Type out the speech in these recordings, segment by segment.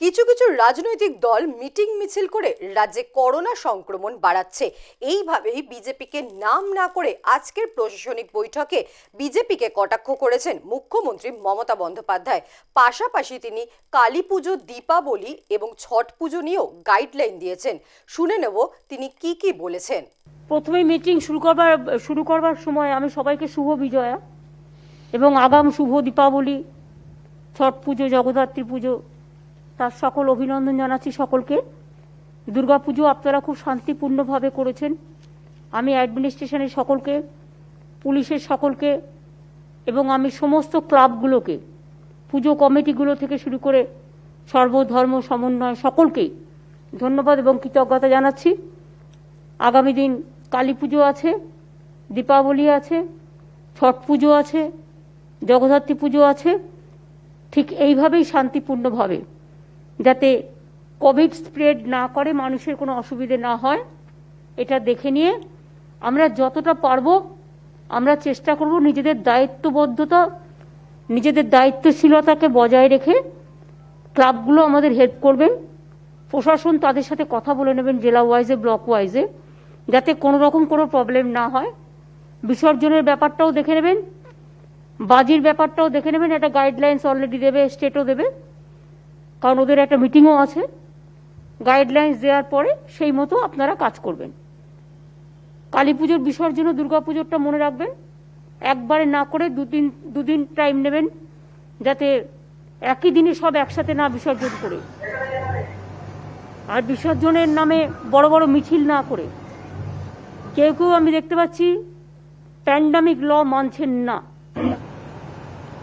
কিছু কিছু রাজনৈতিক দল মিটিং মিছিল করে রাজ্যে করোনা সংক্রমণ বাড়াচ্ছে। এইভাবেই বিজেপিকে নাম না করে আজকের প্রশাসনিক বৈঠকে বিজেপিকে কটাক্ষ করেছেন মুখ্যমন্ত্রী মমতা বন্দ্যোপাধ্যায়। পাশাপাশি তিনি কালী পুজো, দীপাবলি এবং ছট পুজো নিয়েও গাইডলাইন দিয়েছেন। শুনে নেব তিনি কি কি বলেছেন। প্রথমে মিটিং শুরু করবার শুরু করবার সময় আমি সবাইকে শুভ বিজয়া এবং আগাম শুভ দীপাবলি, ছট পুজো, জগদ্ধাত্রী পুজো তার সকল অভিনন্দন জানাচ্ছি সকলকে। দুর্গা পুজো আপনারা খুব শান্তিপূর্ণভাবে করেছেন। আমি অ্যাডমিনিস্ট্রেশনের সকলকে, পুলিশের সকলকে এবং আমি সমস্ত ক্লাবগুলোকে, পুজো কমিটিগুলো থেকে শুরু করে সর্বধর্ম সমন্বয় সকলকেই ধন্যবাদ এবং কৃতজ্ঞতা জানাচ্ছি। আগামী দিন কালী পুজো আছে, দীপাবলি আছে, ছট পুজো আছে, জগদ্ধাত্রী পুজো আছে, ঠিক এইভাবেই শান্তিপূর্ণভাবে। যাতে কোভিড স্প্রেড না করে মানুষের কোনো অসুবিধে না হয়, এটা দেখে নিয়ে আমরা যতটা পারব আমরা চেষ্টা করব নিজেদের দায়িত্ববদ্ধতা, নিজেদের দায়িত্বশীলতাকে বজায় রেখে ক্লাবগুলো আমাদের হেল্প করবেন প্রশাসন তাদের সাথে কথা বলে নেবেন জেলা ওয়াইজে, ব্লক ওয়াইজে, যাতে কোনো রকম কোনো প্রবলেম না হয়। বিসর্জনের ব্যাপারটাও দেখে নেবেন, বাজির ব্যাপারটাও দেখে নেবেন, একটা গাইডলাইন্স অলরেডি দেবে স্টেটও দেবে। কারণ ওদের একটা মিটিংও আছে। গাইডলাইন্স দেওয়ার পরে সেই মতো আপনারা কাজ করবেন। কালী পুজোর বিসর্জন দুর্গা পুজোরটা মনে রাখবেন। একবারে না করে দুদিন দুদিন টাইম নেবেন যাতে একই দিনে সব একসাথে না বিসর্জন করে। আর বিসর্জনের নামে বড় বড় মিছিল না করে। কেউ কেউ আমি দেখতে পাচ্ছি প্যান্ডামিক ল মানছেন না।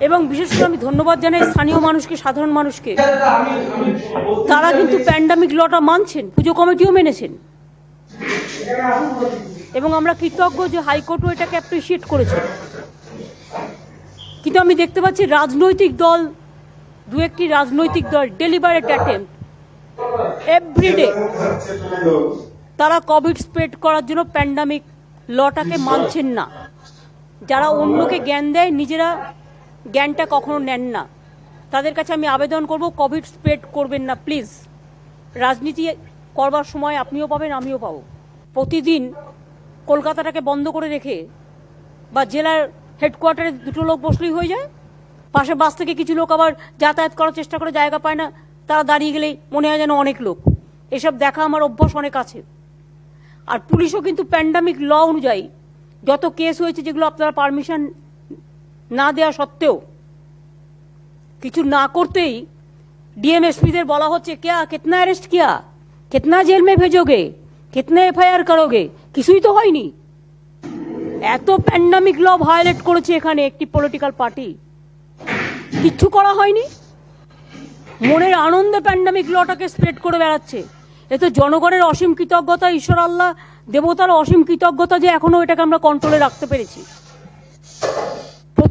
এবং বিশেষ করে আমি ধন্যবাদ জানাই স্থানীয় মানুষকে, সাধারণ মানুষকে। তারা কিন্তু প্যান্ডামিক লটা মানছেন, পুজো কমিটিও মেনেছেন। এবং আমরা কৃতজ্ঞ যে হাইকোর্টও এটাকে অ্যাপ্রিসিয়েট করেছে। কিন্তু আমি দেখতে পাচ্ছি রাজনৈতিক দল, দু একটি রাজনৈতিক দল ডেলিভারেট অ্যাটেম্প এভরিডে তারা কোভিড স্প্রেড করার জন্য প্যান্ডামিক লটাকে মানছেন না। যারা অন্যকে জ্ঞান দেয়, নিজেরা জ্ঞানটা কখনো নেন না। তাদের কাছে আমি আবেদন করব কোভিড স্প্রেড করবেন না প্লিজ রাজনীতি করবার সময় আপনিও পাবেন, আমিও পাবো। প্রতিদিন কলকাতাটাকে বন্ধ করে রেখে বা জেলার হেডকোয়ার্টারে দুটো লোক বসলেই হয়ে যায়। পাশে বাস থেকে কিছু লোক আবার যাতায়াত করার চেষ্টা করে, জায়গা পায় না। তারা দাঁড়িয়ে গেলেই মনে হয় যেন অনেক লোক। এসব দেখা আমার অভ্যাস অনেক আছে। আর পুলিশও কিন্তু প্যান্ডামিক ল অনুযায়ী যত কেস হয়েছে যেগুলো আপনারা পারমিশন না দেওয়া সত্ত্বেও কিছু না করতেই ডিএমএসপিদের বলা হচ্ছে क्या कितना অ্যারেস্ট किया कितना জেল মে ভেজোগে कितने এফআইআর করোগে কিছুই তো হয়নি এত প্যান্ডামিক ল ভায়োলেট করেছে এখানে একটি পলিটিক্যাল পার্টি কিচ্ছু করা হয়নি মনের আনন্দে প্যান্ডামিক লটাকে স্প্রেড করে বেড়াচ্ছে এ তো জনগণের অসীম কৃতজ্ঞতা ঈশ্বর আল্লাহ দেবতার অসীম কৃতজ্ঞতা যে এখনো এটাকে আমরা কন্ট্রোলে রাখতে পেরেছি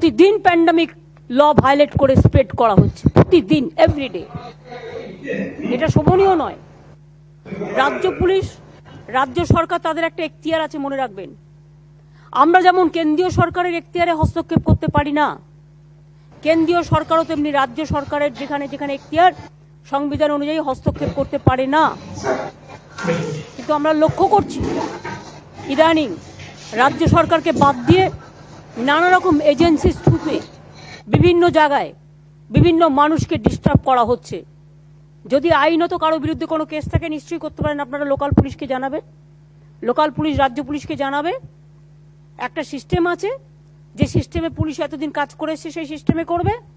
প্রতিদিন প্যান্ডামিক ল ভায়োলেট করে স্প্রেড করা হচ্ছে, প্রতিদিন এভরিডে এটা শোভনীয় নয়। রাজ্য পুলিশ, রাজ্য সরকার তাদের একটা এখতিয়ার আছে, মনে রাখবেন। আমরা যেমন কেন্দ্রীয় সরকারের এখতিয়ারে হস্তক্ষেপ করতে পারি না, কেন্দ্রীয় সরকারও তেমনি রাজ্য সরকারের যেখানে যেখানে এখতিয়ার, সংবিধান অনুযায়ী হস্তক্ষেপ করতে পারে না। কিন্তু আমরা লক্ষ্য করছি, ইদানিং রাজ্য সরকারকে বাদ দিয়ে নানা রকম এজেন্সির থ্রুতে বিভিন্ন জায়গায় বিভিন্ন মানুষকে ডিস্টার্ব করা হচ্ছে। যদি আইনত কারও বিরুদ্ধে কোনো কেস থাকে, নিশ্চয়ই করতে পারেন। আপনারা লোকাল পুলিশকে জানাবে লোকাল পুলিশ, রাজ্য পুলিশকে জানাবে একটা সিস্টেম আছে, যে সিস্টেমে পুলিশ এতদিন কাজ করেছে, সেই সিস্টেমে করবে।